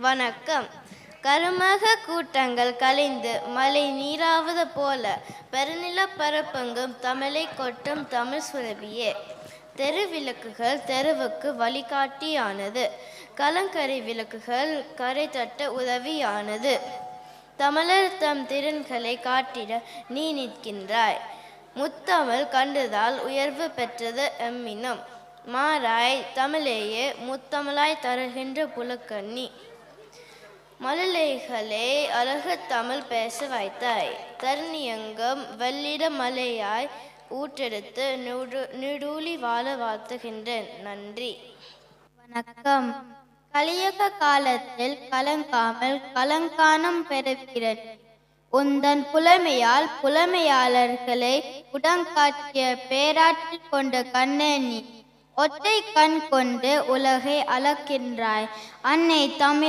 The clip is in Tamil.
வணக்கம். கருமக கூட்டங்கள் கலைந்து மழை நீராவது போல பெருநில பரப்பங்கும் தமிழை கொட்டும் தமிழ் சுரபியே. தெரு விளக்குகள் தெருவுக்கு வழிகாட்டியானது. கலங்கரை விளக்குகள் கரை தட்ட உதவியானது. தமிழர் தம் திறன்களை காட்டிட நீ நிற்கின்றாய். முத்தமிழ் கண்டுதால் உயர்வு பெற்றது எம்மினும். மாறாய் தமிழேயே முத்தமிழாய் தருகின்ற புலக்கண்ணி. மழலைகளே அழகு தமிழ் பேச வைத்தாய். தருணியங்கம் வெள்ளிட மலையாய் ஊற்றெடுத்து நுடு வாழ வாழ்த்துகின்றேன். நன்றி. வணக்கம். கலியக காலத்தில் கலங்காமல் கலங்கானம் பெறுகிறேன் உந்தன் புலமையால் புலமையாளர்களை உடங்காட்டிய பேராற்றில் கொண்ட கண்ணே நீ ஒற்றை கண் கொண்டு உலகை அளக்கின்றாய். அன்னை தமிழ்